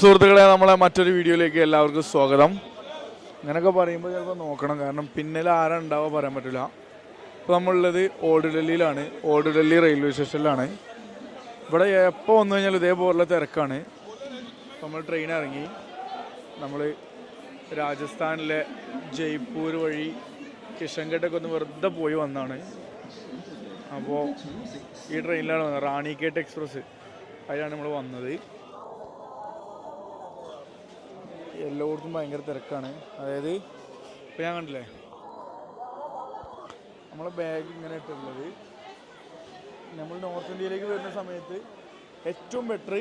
സുഹൃത്തുക്കളെ നമ്മളെ മറ്റൊരു വീഡിയോയിലേക്ക് എല്ലാവർക്കും സ്വാഗതം. അങ്ങനെയൊക്കെ പറയുമ്പോൾ ചിലപ്പോൾ നോക്കണം. കാരണം പിന്നിൽ ആരാ ഉണ്ടാവുക പറയാൻ പറ്റില്ല ഇപ്പോൾ നമ്മളുള്ളത് ഓൾഡ് ഡൽഹിയിലാണ് ഓൾഡ് ഡൽഹി റെയിൽവേ സ്റ്റേഷനിലാണ്. ഇവിടെ എപ്പോൾ വന്നു കഴിഞ്ഞാൽ ഇതേപോലുള്ള തിരക്കാണ്. നമ്മൾ ട്രെയിൻ ഇറങ്ങി. നമ്മൾ രാജസ്ഥാനിലെ ജയ്പൂർ വഴി കിഷൻഘട്ടൊക്കെ ഒന്ന് വെറുതെ പോയി വന്നാണ്. അപ്പോൾ ഈ ട്രെയിനിലാണ് വന്നത്. റാണിക്കേട്ട് എക്സ്പ്രസ് അതിലാണ് നമ്മൾ വന്നത്. എല്ലായിടത്തും ഭയങ്കര തിരക്കാണ്. അതായത് ഇപ്പം ഞാൻ കണ്ടില്ലേ? നമ്മളെ ബാഗ് ഇങ്ങനെ ഇട്ടുള്ളത് നമ്മൾ നോർത്ത് ഇന്ത്യയിലേക്ക് വരുന്ന സമയത്ത് ഏറ്റവും ബെറ്റർ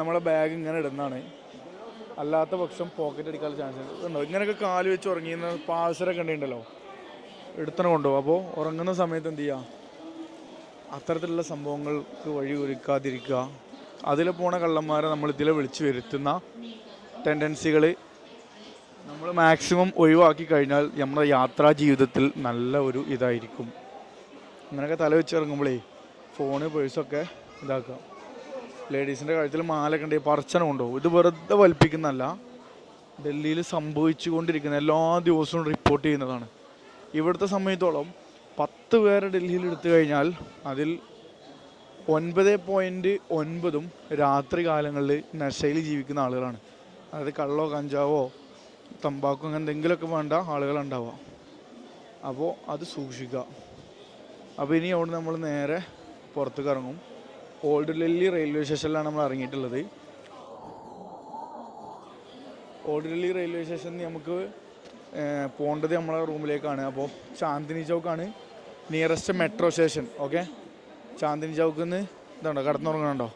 നമ്മളെ ബാഗ് ഇങ്ങനെ ഇടുന്നതാണ്. അല്ലാത്ത പക്ഷം പോക്കറ്റ് അടിക്കാനുള്ള ചാൻസ് ഉണ്ട്. ഉണ്ടോ ഇങ്ങനെയൊക്കെ കാൽ വെച്ച് ഉറങ്ങിയെന്ന് പാസരൊക്കെ ഉണ്ടല്ലോ? എടുത്തണം കൊണ്ടുപോകും. അപ്പോൾ ഉറങ്ങുന്ന സമയത്ത് എന്ത് ചെയ്യുക അത്തരത്തിലുള്ള സംഭവങ്ങൾക്ക് വഴി ഒരുക്കാതിരിക്കുക. അതിൽ പോണ കള്ളന്മാരെ നമ്മൾ ഇതിൽ വിളിച്ചു വരുത്തുന്ന ടെൻഡൻസികൾ നമ്മൾ മാക്സിമം ഒഴിവാക്കി കഴിഞ്ഞാൽ നമ്മുടെ യാത്രാ ജീവിതത്തിൽ നല്ല ഒരു ഇതായിരിക്കും. അങ്ങനെയൊക്കെ തല വെച്ചിറങ്ങുമ്പോഴേ ഫോണ് പേഴ്സൊക്കെ ഇതാക്കാം. ലേഡീസിന്റെ കാര്യത്തിൽ മാലൊക്കെ ഉണ്ടെങ്കിൽ പറച്ചന കൊണ്ടുപോകും ഇത് വെറുതെ വലിപ്പിക്കുന്നതല്ല. ഡൽഹിയിൽ സംഭവിച്ചുകൊണ്ടിരിക്കുന്ന എല്ലാ ദിവസവും റിപ്പോർട്ട് ചെയ്യുന്നതാണ്. ഇവിടുത്തെ സമയത്തോളം പത്ത് പേരെ ഡൽഹിയിൽ എടുത്തു കഴിഞ്ഞാൽ അതിൽ ഒൻപത് പോയിന്റ് ഒൻപതും രാത്രി കാലങ്ങളിൽ നശയിൽ ജീവിക്കുന്ന ആളുകളാണ്. അതായത് കള്ളോ കഞ്ചാവോ തമ്പാക്കോ അങ്ങനെ എന്തെങ്കിലുമൊക്കെ വേണ്ട ആളുകളുണ്ടാവുക. അപ്പോൾ അത് സൂക്ഷിക്കുക. അപ്പോൾ ഇനി അവിടെ നമ്മൾ നേരെ പുറത്തേക്ക് ഇറങ്ങും. ഓൾഡ് ഡൽഹി റെയിൽവേ സ്റ്റേഷനിലാണ് നമ്മൾ ഇറങ്ങിയിട്ടുള്ളത്. ഓൾഡ് ഡൽഹി റെയിൽവേ സ്റ്റേഷനിൽ നമുക്ക് പോകേണ്ടത് നമ്മളെ റൂമിലേക്കാണ്. അപ്പോൾ Chandni ചൗക്കാണ്. Nearest metro station. Okay? Chandni ചൗക്കിൽ നിന്ന് ഇതുണ്ടോ കടന്നുറങ്ങണുണ്ടോ?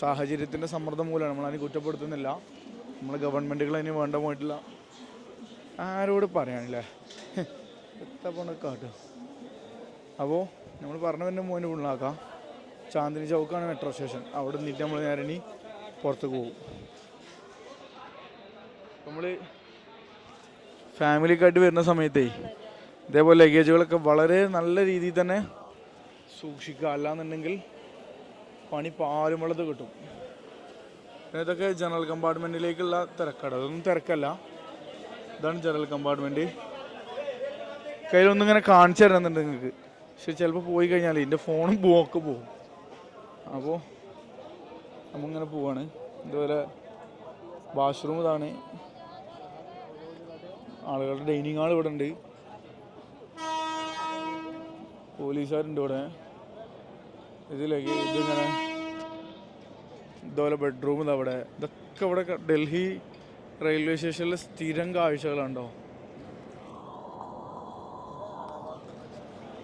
സാഹചര്യത്തിന്റെ സമ്മർദ്ദം മൂലമാണ് നമ്മളതിനെ കുറ്റപ്പെടുത്തുന്നില്ല. നമ്മൾ ഗവൺമെന്റുകൾ അതിന് വേണ്ട പോയിട്ടില്ല. ആരോട് പറയാനില്ലേ? എത്ര പോണ കാട്ടുക അപ്പോൾ നമ്മൾ പറഞ്ഞു തന്നെ മോനെ ഉള്ളാക്കാം ചാന്ദിനി ചൗക്കാണ് മെട്രോ സ്റ്റേഷൻ അവിടെ നിന്നിട്ട് നമ്മൾ നേരെ ഇനി പുറത്തേക്ക് പോകും. നമ്മൾ ഫാമിലിക്കായിട്ട് വരുന്ന സമയത്തേ ഇതേപോലെ ലഗേജുകളൊക്കെ വളരെ നല്ല രീതിയിൽ തന്നെ സൂക്ഷിക്കുക. അല്ലാന്നുണ്ടെങ്കിൽ പണി പാരുമുള്ളത് കിട്ടും. ഇതൊക്കെ ജനറൽ കമ്പാർട്ട്മെന്റിലേക്കുള്ള തിരക്കട അതൊന്നും തിരക്കല്ല. ഇതാണ് ജനറൽ കമ്പാർട്ട്മെന്റ് കയ്യിലൊന്നും ഇങ്ങനെ കാണിച്ചു തരുന്നുണ്ട് നിങ്ങൾക്ക്. പക്ഷെ ചിലപ്പോൾ പോയി കഴിഞ്ഞാൽ എന്റെ ഫോണും ഒക്കെ പോകും. അപ്പോൾ നമ്മളിങ്ങനെ പോവാണ്. ഇതുപോലെ വാഷ്റൂം ഇതാണ്. ആളുകളുടെ ഡൈനിങ് ഹാൾ ഇവിടെ ഉണ്ട്. പോലീസുകാരുണ്ട് ഇവിടെ. ഇതിലേക്ക് ഇതിങ്ങനെ ഇതുപോലെ ബെഡ്റൂം ഇതാ അവിടെ ഇതൊക്കെ ഇവിടെ ഡൽഹി റെയിൽവേ സ്റ്റേഷനിലെ സ്ഥിരം കാഴ്ചകളുണ്ടോ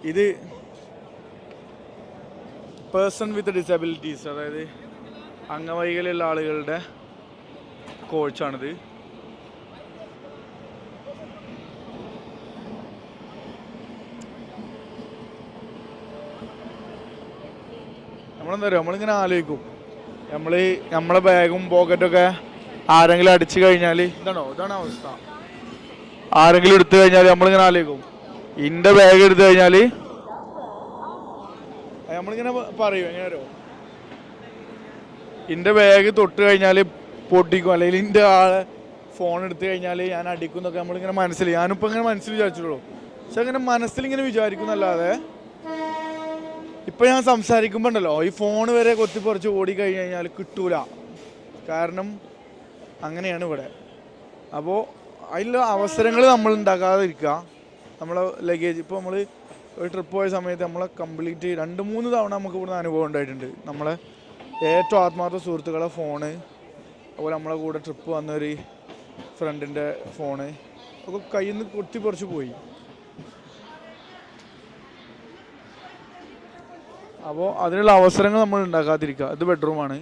ഇത് പേഴ്സൺ വിത്ത് ഡിസബിലിറ്റീസ് അതായത് അംഗവൈകല്യമുള്ള ആളുകളുടെ കോച്ചാണിത് നമ്മളെന്താ പറയുക നമ്മളിങ്ങനെ ആലോചിക്കും. നമ്മൾ നമ്മളെ ബാഗും പോക്കറ്റൊക്കെ ആരെങ്കിലും അടിച്ചു കഴിഞ്ഞാൽ ഇതാണോ? ഇതാണ് അവസ്ഥ. ആരെങ്കിലും എടുത്തു കഴിഞ്ഞാൽ നമ്മളിങ്ങനെ ആലോചിക്കും. ഇന്റെ ബാഗ് എടുത്തു കഴിഞ്ഞാൽ നമ്മളിങ്ങനെ പറയും എങ്ങനെ അറിയോ? ഇന്റെ ബാഗ് തൊട്ട് കഴിഞ്ഞാൽ പൊട്ടിക്കും. അല്ലെങ്കിൽ ഇന്റെ ആളെ ഫോൺ എടുത്തു കഴിഞ്ഞാൽ ഞാൻ അടിക്കും എന്നൊക്കെ നമ്മളിങ്ങനെ മനസ്സിൽ ഞാനിപ്പോൾ ഇങ്ങനെ മനസ്സിൽ വിചാരിച്ചിട്ടുള്ളൂ. പക്ഷെ അങ്ങനെ മനസ്സിൽ ഇങ്ങനെ വിചാരിക്കുന്നല്ലാതെ ഇപ്പൊ ഞാൻ സംസാരിക്കുമ്പോൾ ഉണ്ടല്ലോ ഈ ഫോൺ വരെ കൊത്തിപ്പറിച്ച് ഓടി കഴിഞ്ഞ് കഴിഞ്ഞാൽ കിട്ടൂല. കാരണം അങ്ങനെയാണ് ഇവിടെ. അപ്പോൾ അതിലുള്ള അവസരങ്ങൾ നമ്മൾ ഉണ്ടാക്കാതിരിക്കുക. നമ്മളെ ലഗേജ് ഇപ്പോൾ നമ്മൾ ഒരു ട്രിപ്പ് പോയ സമയത്ത് നമ്മളെ കംപ്ലീറ്റ് രണ്ട് മൂന്ന് തവണ നമുക്ക് ഇവിടുന്ന് അനുഭവം ഉണ്ടായിട്ടുണ്ട്. നമ്മളെ ഏറ്റവും ആത്മാർത്ഥ സുഹൃത്തുക്കളെ ഫോണ് അതുപോലെ നമ്മളെ കൂടെ ട്രിപ്പ് വന്നൊരു ഫ്രണ്ടിന്റെ ഫോണ് ഒക്കെ കയ്യിൽ നിന്ന് കൊത്തിപ്പറിച്ച് പോയി. അപ്പോൾ അതിനുള്ള അവസരങ്ങൾ നമ്മൾ ഉണ്ടാക്കാതിരിക്കുക. ഇത് ബെഡ്റൂമാണ്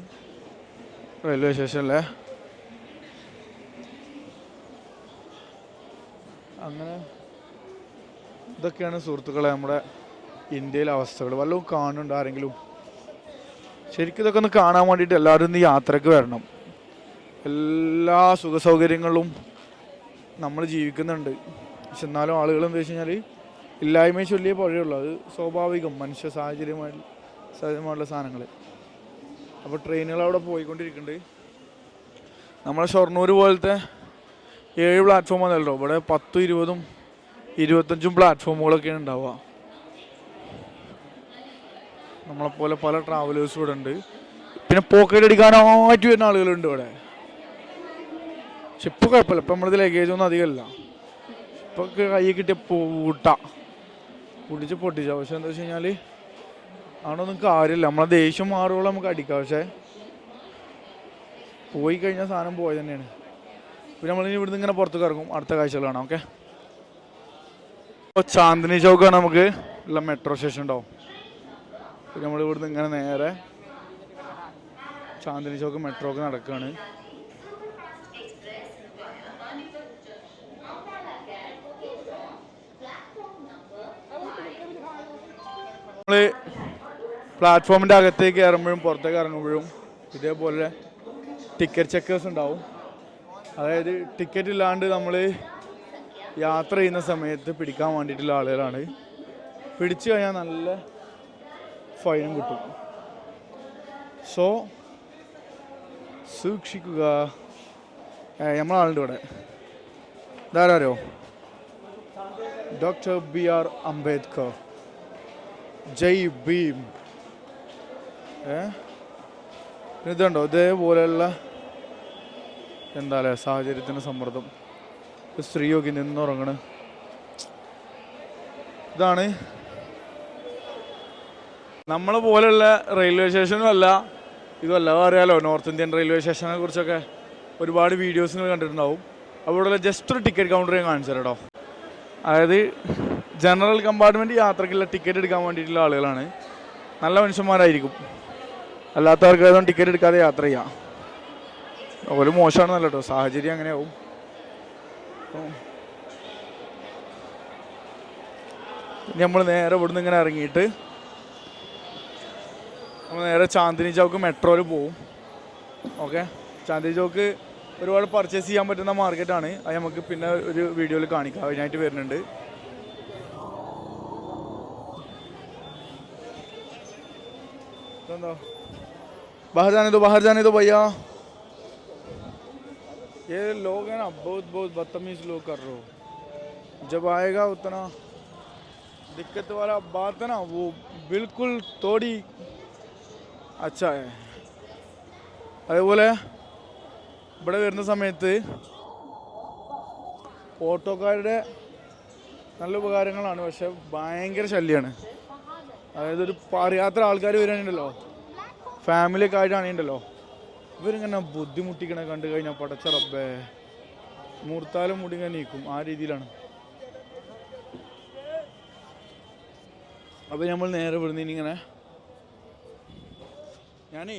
റെയിൽവേ സ്റ്റേഷനിലെ അങ്ങനെ ഇതൊക്കെയാണ് സുഹൃത്തുക്കളെ നമ്മുടെ ഇന്ത്യയിലെ അവസ്ഥകൾ. വല്ലതും കാണുന്നുണ്ട് ആരെങ്കിലും? ശരിക്കും ഇതൊക്കെ ഒന്ന് കാണാൻ വേണ്ടിയിട്ട് എല്ലാവരും ഇന്ന് യാത്രയ്ക്ക് വരണം. എല്ലാ സുഖ സൗകര്യങ്ങളും നമ്മൾ ജീവിക്കുന്നുണ്ട്. പക്ഷെ എന്നാലും ആളുകൾ എന്താ വെച്ച് കഴിഞ്ഞാൽ ഇല്ലായ്മയെ ചൊല്ലിയേ പഴയുള്ളൂ. അത് സ്വാഭാവികം. മനുഷ്യ സാഹചര്യമായി സാഹചര്യമായുള്ള സാധനങ്ങൾ അപ്പോൾ ട്രെയിനുകൾ അവിടെ പോയിക്കൊണ്ടിരിക്കുന്നുണ്ട് നമ്മളെ ഷൊർണൂർ പോലത്തെ ഏഴ് പ്ലാറ്റ്ഫോം അതല്ലോ ഇവിടെ പത്തും ഇരുപതും ഇരുപത്തഞ്ചും പ്ലാറ്റ്ഫോമുകളൊക്കെയാണ് ഉണ്ടാവുക നമ്മളെപ്പോലെ പല ട്രാവലേഴ്സും ഇവിടെ ഉണ്ട് പിന്നെ പോക്കറ്റ് അടിക്കാനായിട്ട് വരുന്ന ആളുകളുണ്ട് ഇവിടെ. പക്ഷെ ഇപ്പോൾ കുഴപ്പമില്ല ഇപ്പം നമ്മളിത് ലഗേജ് ഒന്നും അധികമല്ല ഇപ്പോൾ കൈ കിട്ടിയ പൂട്ട. പൊട്ടിച്ച് പൊട്ടിച്ച. പക്ഷെ എന്താ വെച്ച് കഴിഞ്ഞാൽ ആണൊന്നും കാര്യമില്ല നമ്മളെ ദേഷ്യം മാറുകയുള്ള നമുക്ക് അടിക്കാം. പക്ഷേ പോയി കഴിഞ്ഞാൽ സാധനം പോയത് തന്നെയാണ്. പിന്നെ നമ്മളിനി ഇവിടുന്ന് ഇങ്ങനെ പുറത്തേക്ക് ഇറങ്ങും. അടുത്ത കാഴ്ചകൾ കാണാം. ഓക്കെ ഇപ്പോൾ ചാന്ദിനി ചൗക്കാണ് നമുക്ക് ഉള്ള മെട്രോ സ്റ്റേഷൻ ഉണ്ടാവും. പിന്നെ നമ്മൾ ഇവിടുന്ന് ഇങ്ങനെ നേരെ ചാന്ദിനി ചൗക്ക് മെട്രോ ഒക്കെ നടക്കുകയാണ് നമ്മൾ പ്ലാറ്റ്ഫോമിന്റെ അകത്തേക്ക് ഇറങ്ങുമ്പോഴും പുറത്തേക്ക് ഇറങ്ങുമ്പോഴും ഇതേപോലെ ടിക്കറ്റ് ചെക്കേഴ്സ് ഉണ്ടാവും. അതായത് ടിക്കറ്റ് ഇല്ലാണ്ട് നമ്മൾ യാത്ര ചെയ്യുന്ന സമയത്ത് പിടിക്കാൻ വേണ്ടിയിട്ടുള്ള ആളുകളാണ്. പിടിച്ചു കഴിഞ്ഞാൽ നല്ല ഫൈനും കിട്ടും. സോ സൂക്ഷിക്കുക. നമ്മളാളുണ്ട് ഇവിടെ. ഇതാരോ ഡോക്ടർ ബി ആർ അംബേദ്കർ ജയ് ഭീം. ഇതുണ്ടോ? ഇതേപോലെയുള്ള എന്താ പറയുക സാഹചര്യത്തിന് സമ്മർദ്ദം. സ്ത്രീ സ്ത്രീയൊക്കെ നിന്നുറങ്ങണ്. ഇതാണ് നമ്മളെ പോലെയുള്ള റെയിൽവേ സ്റ്റേഷനും അല്ല ഇതുമല്ല. അറിയാലോ നോർത്ത് ഇന്ത്യൻ റെയിൽവേ സ്റ്റേഷനെ കുറിച്ചൊക്കെ ഒരുപാട് വീഡിയോസ് നിങ്ങൾ കണ്ടിട്ടുണ്ടാവും. അവിടെയുള്ള ജസ്റ്റ് ഒരു ടിക്കറ്റ് കൗണ്ടർ ഞാൻ കാണിച്ചു കേട്ടോ അതായത് ജനറൽ കമ്പാർട്ട്മെന്റ് യാത്രക്കുള്ള ടിക്കറ്റ് എടുക്കാൻ വേണ്ടിയിട്ടുള്ള ആളുകളാണ്. നല്ല മനുഷ്യന്മാരായിരിക്കും. അല്ലാത്തവർക്ക് ഏതും ടിക്കറ്റ് എടുക്കാതെ യാത്ര ചെയ്യാം. ഒരു മോശമാണെന്നല്ല കേട്ടോ സാഹചര്യം അങ്ങനെയാവും. നമ്മൾ നേരെ ഇവിടുന്ന് ഇങ്ങനെ ഇറങ്ങിയിട്ട് നമ്മൾ നേരെ ചാന്ദിനി ചൗക്ക് മെട്രോയിൽ പോവും. ഓക്കെ ചാന്ദിനി ചൗക്ക് ഒരുപാട് പർച്ചേസ് ചെയ്യാൻ പറ്റുന്ന മാർക്കറ്റാണ് അത് നമുക്ക് പിന്നെ ഒരു വീഡിയോയിൽ കാണിക്കാം. അതിനായിട്ട് വരുന്നുണ്ട്. എന്തോ बाहर जाने दो बाहर जाने दो भैया ये लोग हैं ना बहुत बहुत बदतमीज लोग कर रहे हो जब आएगा उतना दिक्कत वाला बात है ना वो बिल्कुल थोड़ी अच्छा है അതേപോലെ ഇവിടെ വരുന്ന സമയത്ത് ഓട്ടോക്കാരുടെ നല്ല ഉപകാരങ്ങളാണ് പക്ഷെ ഭയങ്കര ശല്യമാണ് അതായത് ഒരു അറിയാത്ത ആൾക്കാർ വരാനുണ്ടല്ലോ ഫാമിലി ഒക്കെ ആയിട്ടാണെങ്കിണ്ടല്ലോ ഇവരിങ്ങനെ ബുദ്ധിമുട്ടിക്കണ കണ്ടു കഴിഞ്ഞാൽ പടച്ച റബ്ബേ. മൂർത്താലും മുടിങ്ങനെ നീക്കും. ആ രീതിയിലാണ്. അപ്പോൾ നമ്മൾ നേരെ ഇവിടുന്ന് ഇനി ഇങ്ങനെ ഞാനേ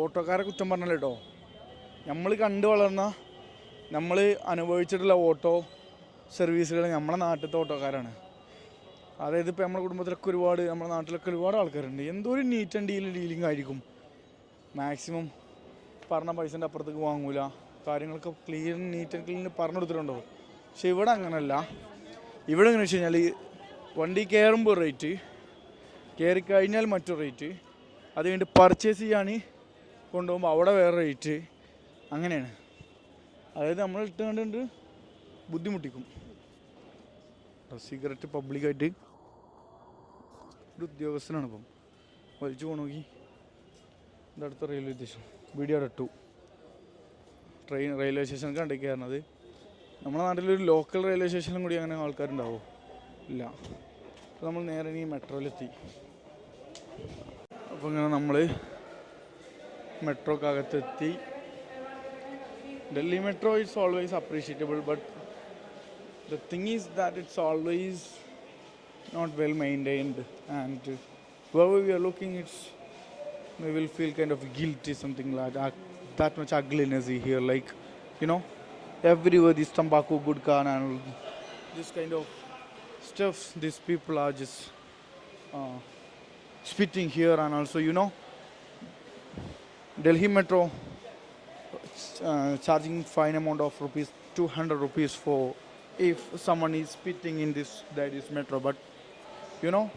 ഓട്ടോക്കാരെ കുറ്റം പറഞ്ഞല്ലോ കേട്ടോ നമ്മൾ കണ്ടു വളർന്ന നമ്മൾ അനുഭവിച്ചിട്ടുള്ള ഓട്ടോ സർവീസുകൾ നമ്മളെ നാട്ടിലത്തെ ഓട്ടോക്കാരാണ്. അതായത് ഇപ്പോൾ നമ്മുടെ കുടുംബത്തിലൊക്കെ ഒരുപാട് നമ്മുടെ നാട്ടിലൊക്കെ ഒരുപാട് ആൾക്കാരുണ്ട്. എന്തോ ഒരു നീറ്റ് ആൻഡ് ഡീൽ ഡീലിംഗ് ആയിരിക്കും. മാക്സിമം പറഞ്ഞ പൈസന്റെ അപ്പുറത്തേക്ക് വാങ്ങൂല. കാര്യങ്ങളൊക്കെ ക്ലിയർ നീറ്റ് ആൻഡ് ക്ലീൻ പറഞ്ഞു കൊടുത്തിട്ടുണ്ടാവും പക്ഷേ ഇവിടെ അങ്ങനല്ല. ഇവിടെ എങ്ങനെ വെച്ച് കഴിഞ്ഞാൽ വണ്ടി കയറുമ്പോൾ റേറ്റ് കയറി കഴിഞ്ഞാൽ മറ്റൊരു റേറ്റ് അത് കഴിഞ്ഞിട്ട് പർച്ചേസ് ചെയ്യാൻ കൊണ്ടുപോകുമ്പോൾ അവിടെ വേറെ റേറ്റ് അങ്ങനെയാണ്. അതായത് നമ്മൾ ഇട്ട് കണ്ടുകൊണ്ട് ബുദ്ധിമുട്ടിക്കും. സിഗരറ്റ് പബ്ലിക്കായിട്ട് ഒരു ഉദ്യോഗസ്ഥനാണ് ഇപ്പം. വലിച്ചു പോകണമെങ്കിൽ എന്റെ അടുത്ത റെയിൽവേ സ്റ്റേഷൻ. വീഡിയോ ഇട്ടു. ട്രെയിൻ റെയിൽവേ സ്റ്റേഷൻ കണ്ടേ കയറണത് നമ്മുടെ നാട്ടിലൊരു ലോക്കൽ റെയിൽവേ സ്റ്റേഷനിലും കൂടി അങ്ങനെ ആൾക്കാരുണ്ടാവോ? ഇല്ല. അപ്പോൾ നമ്മൾ നേരെ ഇനി മെട്രോയിലെത്തി. അപ്പോൾ ഇങ്ങനെ നമ്മൾ മെട്രോക്കകത്തെത്തി. Delhi metro it's always appreciable but the thing is that it's always not well maintained and wherever we are looking it's we will feel kind of guilty something like that that much ugliness here like you know everywhere this tobacco gudka and this kind of stuff these people are just uh, spitting here and also you know delhi metro uh, charging fine amount of rupees 200 rupees for if someone is spitting in this that is metro but you know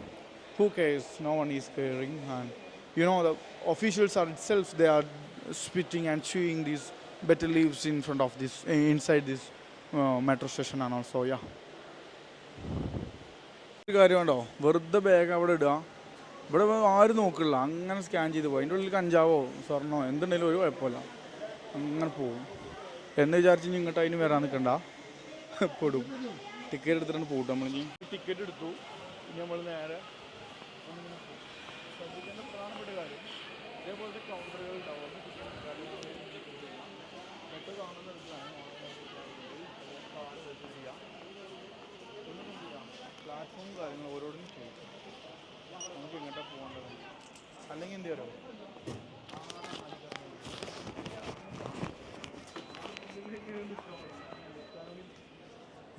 who cares no one is caring and you know the officials are itself they are spitting and chewing these better leaves in front of this eh, inside this uh, metro station and also yeah കാര്യമുണ്ടോ വെറുതെ bag അവിടെ ഇടുക ഇവിടെ ആരും നോക്കില്ല അങ്ങനെ scan ചെയ്ത് പോകും അതിന്റെ ഉള്ളിൽ കഞ്ചാവോ സ്വർണോ എന്തുണ്ടെങ്കിലും ഒരു കുഴപ്പമില്ല അങ്ങനെ പോകും എന്ന് വിചാരിച്ച് ഇങ്ങോട്ട് അതിന് വരാൻ നിൽക്കണ്ട പെടും. ടിക്കറ്റ് എടുത്തിട്ടാണ് പോയിട്ട് നമ്മൾ ടിക്കറ്റ് എടുത്തു. നമ്മൾ നേരെ. ശ്രദ്ധിക്കേണ്ട പ്രധാനപ്പെട്ട കാര്യം കൗണ്ടറുകൾ ചെയ്യാം. നമുക്ക് എങ്ങോട്ടാണ് പോകേണ്ടത്? അല്ലെങ്കിൽ എന്ത് ചെയ്യാറോ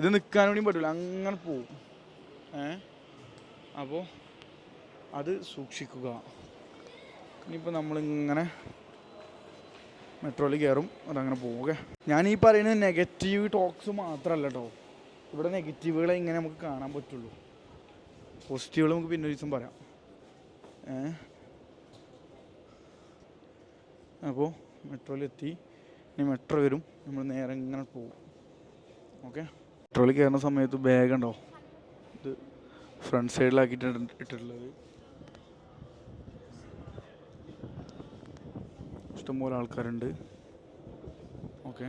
ഇത് നിൽക്കാൻ വേണ്ടി പറ്റില്ല അങ്ങനെ പോവും. ഏ? അപ്പോൾ അത് സൂക്ഷിക്കുക. ഇനിയിപ്പോൾ നമ്മളിങ്ങനെ മെട്രോയിൽ കയറും. അതങ്ങനെ ഓക്കെ ഞാൻ ഈ പറയുന്നത് നെഗറ്റീവ് ടോക്സ് മാത്രമല്ല കേട്ടോ ഇവിടെ നെഗറ്റീവുകളെ ഇങ്ങനെ നമുക്ക് കാണാൻ പറ്റുള്ളൂ. പോസിറ്റീവുകൾ നമുക്ക് പിന്നെ ഒരു ദിവസം പറയാം. ഏ? അപ്പോൾ മെട്രോയിലെത്തി. ഇനി മെട്രോ വരും. നമ്മൾ നേരെ ഇങ്ങനെ പോകും ഓക്കെ? മെട്രോയിൽ കയറുന്ന സമയത്ത് ബാഗ് ഉണ്ടോ? ഇത് ഫ്രണ്ട് സൈഡിലാക്കിയിട്ടാണ് ഇട്ടിട്ടുള്ളത്. ഇഷ്ടംപോലെ ആൾക്കാരുണ്ട്. ഓക്കെ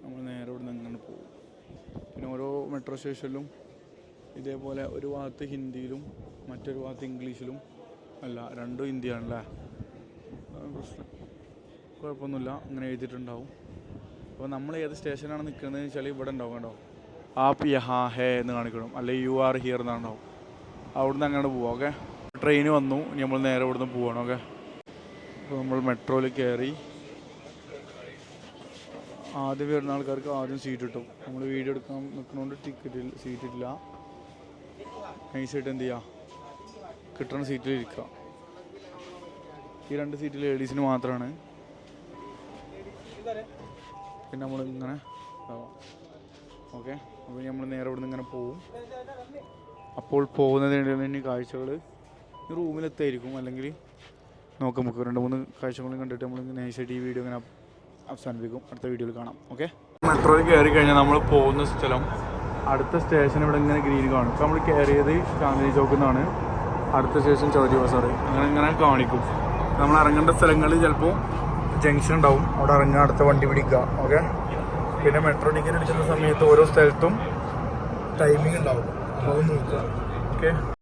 നമ്മൾ നേരെ ഇവിടെ നിന്ന് പോകും. പിന്നെ ഓരോ മെട്രോ സ്റ്റേഷനിലും ഇതേപോലെ ഒരു ഭാഗത്ത് ഹിന്ദിയിലും മറ്റൊരു ഭാഗത്ത് ഇംഗ്ലീഷിലും അല്ല രണ്ടും ഹിന്ദിയാണല്ലേ പ്രശ്നം. കുഴപ്പമൊന്നുമില്ല. അങ്ങനെ എഴുതിയിട്ടുണ്ടാവും. അപ്പോൾ നമ്മൾ ഏത് സ്റ്റേഷനാണ് നിൽക്കുന്നത് വെച്ചാൽ ഇവിടെ ഉണ്ടാവും കേട്ടോ. ആപ്പ് യഹാ ഹേ എന്ന് കാണിക്കണം. അല്ലെങ്കിൽ യു ആർ ഹിയർ എന്നാണോ അവിടുന്ന് അങ്ങനെ പോവാം ഓക്കെ? ട്രെയിൻ വന്നു. നമ്മൾ നേരെ ഇവിടുന്ന് പോവാണ് ഓക്കെ? അപ്പോൾ നമ്മൾ മെട്രോയിൽ കയറി. ആദ്യം വരുന്ന ആൾക്കാർക്ക് ആദ്യം സീറ്റ് കിട്ടും. നമ്മൾ വീഡിയോ എടുക്കാൻ നിൽക്കുന്നതുകൊണ്ട് ടിക്കറ്റ് സീറ്റ് ഇല്ല. നൈസായിട്ട് എന്ത് ചെയ്യുക കിട്ടുന്ന സീറ്റിൽ ഇരിക്കുക. ഈ രണ്ട് സീറ്റ് ലേഡീസിന് മാത്രമാണ്. പിന്നെ നമ്മൾ ഇങ്ങനെ ഓക്കെ. അപ്പോൾ നമ്മൾ നേരെ ഇവിടെ നിന്ന് ഇങ്ങനെ പോവും. അപ്പോൾ പോകുന്നതിനിടയിൽ ഇനി കാഴ്ചകൾ റൂമിലെത്തായിരിക്കും. അല്ലെങ്കിൽ നോക്കാം. നമുക്ക് രണ്ട് മൂന്ന് കാഴ്ചകളും കണ്ടിട്ട് നമ്മൾ നൈസായിട്ട് ഈ വീഡിയോ ഇങ്ങനെ അവസാനിപ്പിക്കും. അടുത്ത വീഡിയോയിൽ കാണാം. ഓക്കെ. മെട്രോയിൽ കയറി കഴിഞ്ഞാൽ നമ്മൾ പോകുന്ന സ്ഥലം അടുത്ത സ്റ്റേഷൻ ഇവിടെ ഇങ്ങനെ ഗ്രീൻ കാണും. ഇപ്പോൾ നമ്മൾ കയറിയത് ചാന്ദിനി ചോക്കിൽ നിന്നാണ്. അടുത്ത സ്റ്റേഷൻ ചൗരി ബസാറ് അങ്ങനെ ഇങ്ങനെ കാണിക്കും. നമ്മൾ ഇറങ്ങേണ്ട സ്ഥലങ്ങളിൽ ചിലപ്പോൾ ജംഗ്ഷൻ ഉണ്ടാവും അവിടെ ഇറങ്ങുക അടുത്ത വണ്ടി പിടിക്കുക. ഓക്കെ? പിന്നെ മെട്രോ ടിക്കറ്റ് എടുക്കുന്ന സമയത്ത് ഓരോ സ്ഥലത്തും ടൈമിംഗ് ഉണ്ടാവും. അപ്പോൾ നോക്കുക. ഓക്കെ?